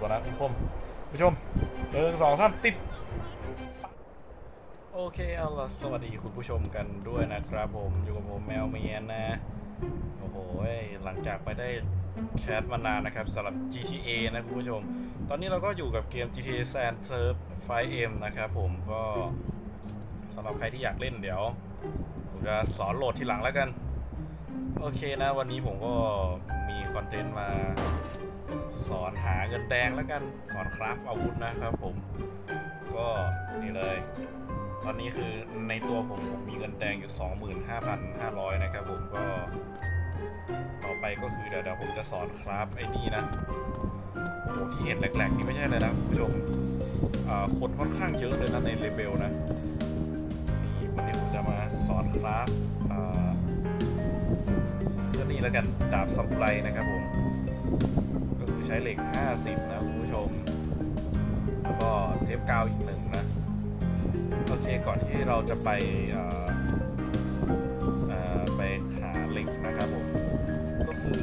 ตัวนะคุณผู้ชมผู้ชมหนึ่งสองสามติด โอเคเอาล่ะสวัสดีคุณผู้ชมกันด้วยนะครับผมอยู่กับผมแมวเมียนนะ โอ้โห หลังจากไปได้แชทมานานนะครับสำหรับ GTA นะคุณผู้ชม ตอนนี้เราก็อยู่กับเกม GTA San Surf 5M นะครับผมก็สำหรับใครที่อยากเล่นเดี๋ยวผมจะสอนโหลดทีหลังแล้วกัน โอเคนะวันนี้ผมก็มีคอนเทนต์มา สอนหาเงินแดงแล้วกันสอนคราฟอาวุธนะครับผม ก็นี่เลย ตอนนี้คือในตัวผมผมมีเงินแดงอยู่ 25,500 นะครับผมก็ ต่อไปก็คือเดี๋ยวเดี๋ยวผมจะสอนคราฟไอ้นี่นะโอ้โหที่เห็นแหลกๆนี่ไม่ใช่เลยนะคุณผู้ชมคนค่อนข้างเยอะเลยนะในเลเวลนะนี่วันนี้ผมจะมาสอนคราฟก็นี่แล้วกันดาบสัมไรนะครับผม ช้เหล็ก 50 นะคุณผู้ชม แล้วก็เทปกาวอีกหนึ่งนะ โอเคก่อนที่เราจะไปเอ่อไปหาเหล็กนะครับผม ก็คือ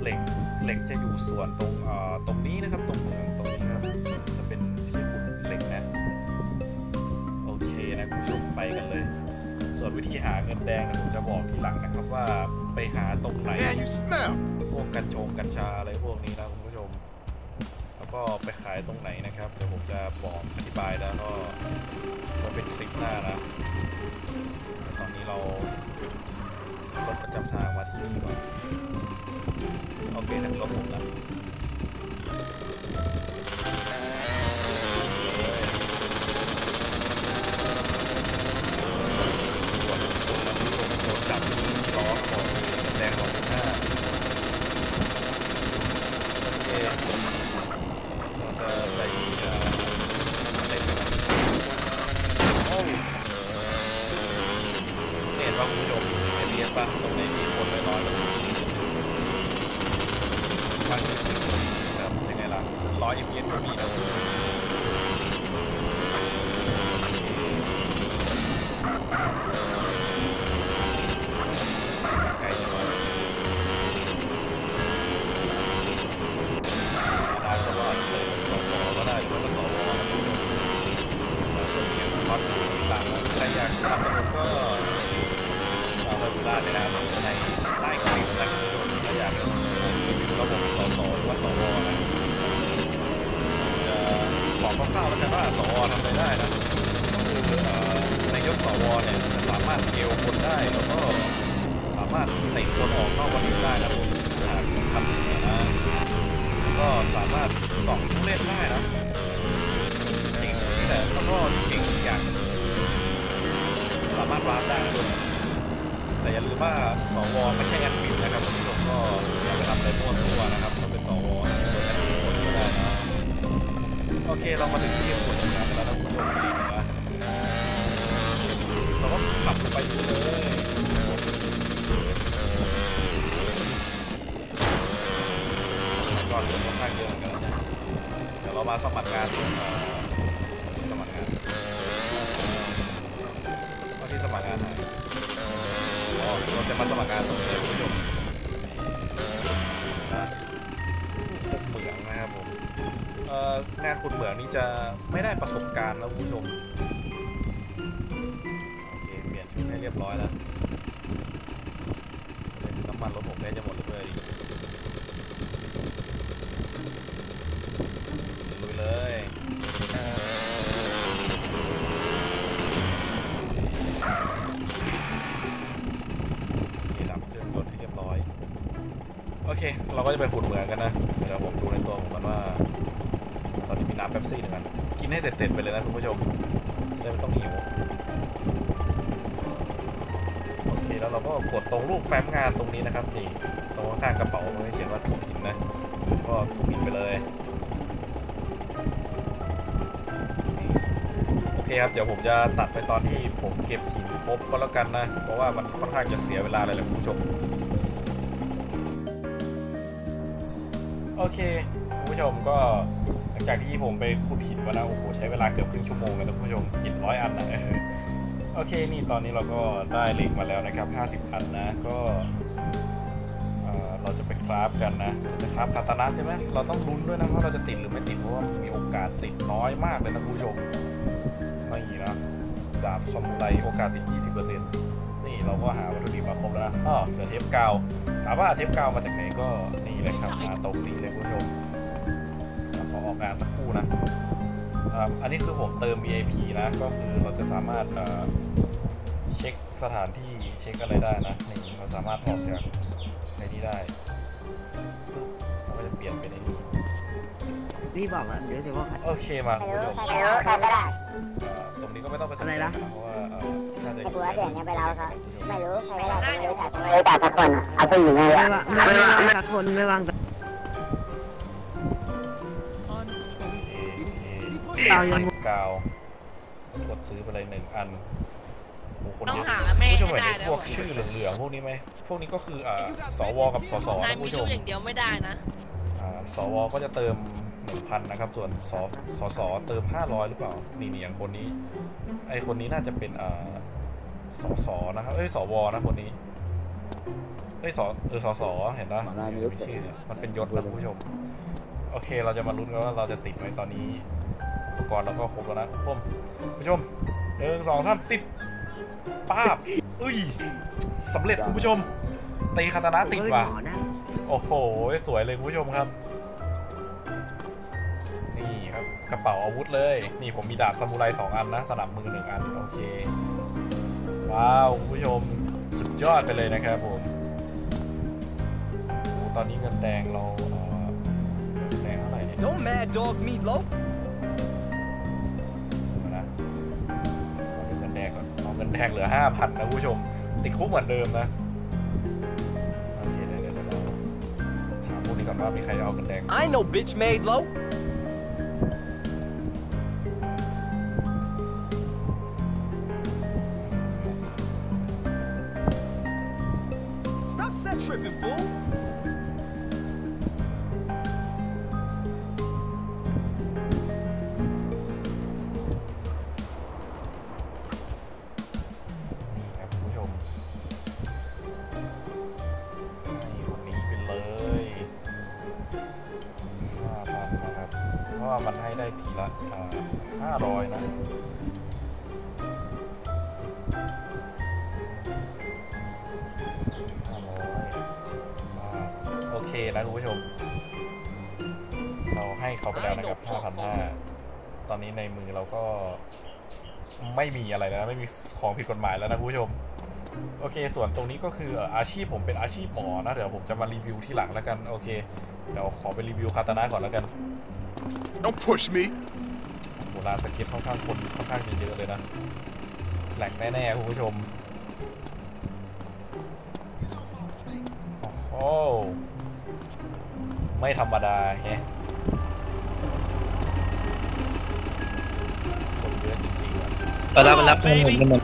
เหล็กเหล็กจะอยู่ส่วนตรงเอ่อตรงนี้นะครับ ตรงตรงนี้ครับจะเป็นที่ขุดเหล็กนะ โอเคนะคุณผู้ชมไปกันเลย ส่วนวิธีหาเงินแดงนี่ยผมจะบอกทีหลังนะครับว่าไปหาตรงไหน วกกัญชงกัญชาอะไรพวกนี้นะคุณผู้ชม แล้วก็ไปขายตรงไหนนะครับเดี๋ยวผมจะบอกอธิบายแล้วก็ไว้เป็นคลิปหน้านะตอนนี้เรารถประจำทางมาที่นี่ก่อนโอเคถึงรถผมแล้ว ปะตรงไหนมีคนน้อยๆมันจะมีจุดหนึ่งมันคือจุดหนึ่งนะครับเป็นไงล่ะร้อย fps ก็มีนะ สามารถส่องผู้เล่นได้นะจริงแต่แล้วก็จริงอีกอย่างสามารถวาร์ปได้นะแต่อย่าลืมว่าสวไม่ใช่แอดมินนะครับคุณผู้ชมก็อย่าไปทำอะไรมั่วซั่วนะครับเราเป็นสวนะโดยแอดมินคนก็ได้นะโอเคเรามาถึงที่ขุดเหมืองแล้วนะคุณผู้ชมดีนะเราก็ขับไปเลย อนคนค่องเยอะเหมือนกันนะเดี๋ยวเรามาสมัครงานเอ่อที่สมัครงานว่าที่สมัครงานไหนอ๋อเราจะมาสมัครงานตรงนี้เลยคุณผู้ชมนะขุดเหมืองนะครับผมเอ่องานขุดเหมืองนี่จะไม่ได้ประสบการณ์แล้วคุณผู้ชมโอเคเปลี่ยนชุดให้เรียบร้อยแล้วน้ำมันรถผมใกล้จะหมดแล้วด้วยดิ เค เราก็จะไปขุดเหมืองกันนะ เดี๋ยวผมดูในตัวผมกันว่า ตอนนี้มีน้ำเป๊ปซี่หนึ่งอัน กินให้เสร็จๆไปเลยนะคุณผู้ชมจะได้ไม่ต้องหิว โอเค แล้วเราก็กดตรงรูปแฟ้มงานตรงนี้นะครับ นี่ ตรงข้างกระเป๋ามันเขียนว่าทุบหินนะ ก็ทุบหินไปเลยโอเคครับเดี๋ยวผมจะตัดไปตอนที่ผมเก็บหินครบก็แล้วกันนะ เพราะว่ามันค่อนข้างจะเสียเวลาเลยแหละคุณผู้ชม โอเคคุณผู้ชมก็หลังจากที่ผมไปขุดหินมาแล้วโอ้โหใช้เวลาเกือบครึ่งชั่วโมงเลยนะคุณผู้ชมหินร้อยอันนะโอเคนี่ตอนนี้เราก็ได้เหล็กมาแล้วนะครับ 50 อันนะก็เราจะไปคราฟกันนะจะคราฟคาตานะใช่ไหมเราต้องลุ้นด้วยนะว่าเราจะติดหรือไม่ติดเพราะว่ามีโอกาสติดน้อยมากเลยนะคุณผู้ชมนี่นะดาบซอมไดโอกาสติด 20%นี่เราก็หาวัตถุดิบมาครบแล้วนะอ้อเหลือเทปกาวถามว่าเทปกาวมาจากไหนก็นี่เลยครับมาตรงนี้เลย งานสักครู่นะอ่าอันนี้คือผมเติม VIP นะ ก็คือเราจะสามารถเอ่อเช็คสถานที่เช็คอะไรได้นะนี่เราสามารถออกจากในนี้ได้เราก็จะเปลี่ยนเป็นในนี้พี่บอกแล้วเดี๋ยวจะว่าใคร โอเคมาคุณผู้ชมใครรู้ใครก็ได้เอ่อตรงนี้ก็ไม่ต้องไปสนอะไรใจนะ เพราะว่าเอ่อน่าจะไอ้บัวเสียงเนี่ยไปแล้วครับคุณผู้ชมไม่รู้ใครก็ได้ไม่รู้จักไม่รู้จักสักคนอะเอาผู้หญิงเลยไม่อะว่าไม่วางสักคนไม่วางสักโกาวยังกาว กดซื้อไปเลยหนึ่งอันโอ้โหคนต้องเยอะหาแม่ผู้ชมให้เห็นได้ไอ้นะ พวกชื่อเหลืองๆพวกนี้ไหมพวกนี้ก็คืออ่าสวกับสสนายนะมีผู้ชลูมกอย่างเดียวไม่ได้นะอ่าสวก็จะเติมหนึ่งพันนะครับ ส่วนสสสเติมห้าร้อยหรือเปล่านี่นี่อย่างคนนี้ ไอคนนี้น่าจะเป็นอ่าสสนะครับเอ้ยสวนะคนนี้เอ้ยสเออสสเห็นปะมีชื่อเนี่ยมันเป็นยศนะคุณผู้ชม โอเคเราจะมาลุ้นกันว่าเราจะติดไหมตอนนี้อุ ปกรณ์เราก็ครบแล้วนะคุณผู้ชมหนึ่งสองสามติดป้าบเอ้ยสำเร็จคุณผู้ชม ตีคาตานะติดว่ะหมอนะโอ้โห สวยเลยคุณผู้ชมครับ นี่ครับกระเป๋าอาวุธเลย นี่ผมมีดาบซามูไรสองอันนะสนับมือหนึ่งอัน โอเค ว้าวคุณผู้ชมสุดยอดไปเลยนะครับผมโอ้ตอนนี้เงินแดงเราเอ่อเงินแดงเท่าไหร่เนี่ย แดงเหลือห้าพันนะคุณผู้ชม ติดคุกเหมือนเดิมนะ โอเคเดี๋ยวเดี๋ยวเราถามพวกนี้ก่อนว่ามีใครเอาเงินแดง I ain't no bitch made low. Stop มันให้ได้ทีละห้าร้อยนะห้าร้อยโอเคนะคุณผู้ชม เราให้เขาไปแล้วนะครับห้าพันห้าตอนนี้ในมือเราก็ไม่มีอะไรแล้ว ไม่มีของผิดกฎหมายแล้วนะคุณผู้ชม โอเค ส่วนตรงนี้ก็คือเอ่ออาชีพผมเป็นอาชีพหมอนะ เดี๋ยวผมจะมารีวิวที่หลังแล้วกัน โอเค เดี๋ยวขอไปรีวิวคาตานะก่อนแล้วกัน Don't push me. โบราณสเก็ตค่อนข้างคนค่อนข้างจะเยอะเลยนะ แหลกแน่ๆคุณผู้ชม โอ้โห ไม่ธรรมดาแฮะคนเยอะจริงๆอะไปรับไปรับเงินหมดเงินหมด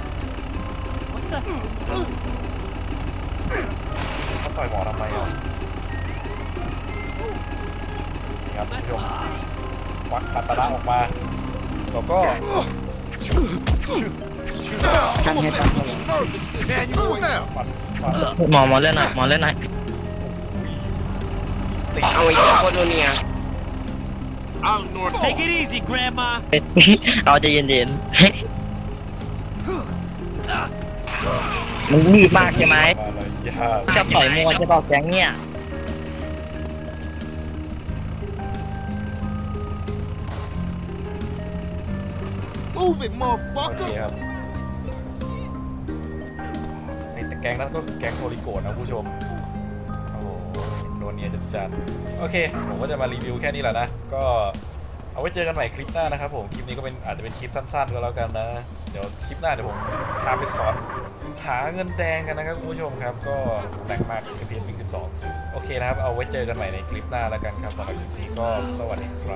เขาต่อยหมอทำไมอะนี่ครับคุณผู้ชม ควักคาตานะออกมาแล้วก็ชึชึชึช่างให้ตัด Man, you move now. ฟันฟันหมอหมอเล่นหน่อยหมอเล่นหน่อยติดเอาไอ้โคตรเนีย I'll ignore the Take it easy, Grandma. เอาใจเย็นๆมึงรีบมากใช่ไหมมาเลยยากจะปล่อยมัวจะบอกแก๊งเนี่ย Move it, โอเค motherfucker. ครับไอ้แต่แก๊งนั้นก็คือแก๊งโทริโกะนะผู้ชม โอ้โหโดนเนียจัดจัดโอเค ผมก็จะมารีวิวแค่นี้แหละนะ ก็เอาไว้เจอกันใหม่คลิปหน้านะครับผม คลิปนี้ก็เป็นอาจจะเป็นคลิปสั้นๆก็แล้วกันนะ เดี๋ยวคลิปหน้าเดี๋ยวผมพาไปสอนหาเงินแดงกันนะครับคุณผู้ชมครับ ก็แรงมากเพียง12 โอเคนะครับ เอาไว้เจอกันใหม่ในคลิปหน้าแล้วกันครับสำหรับคลิปนี้ก็สวัสดีครับ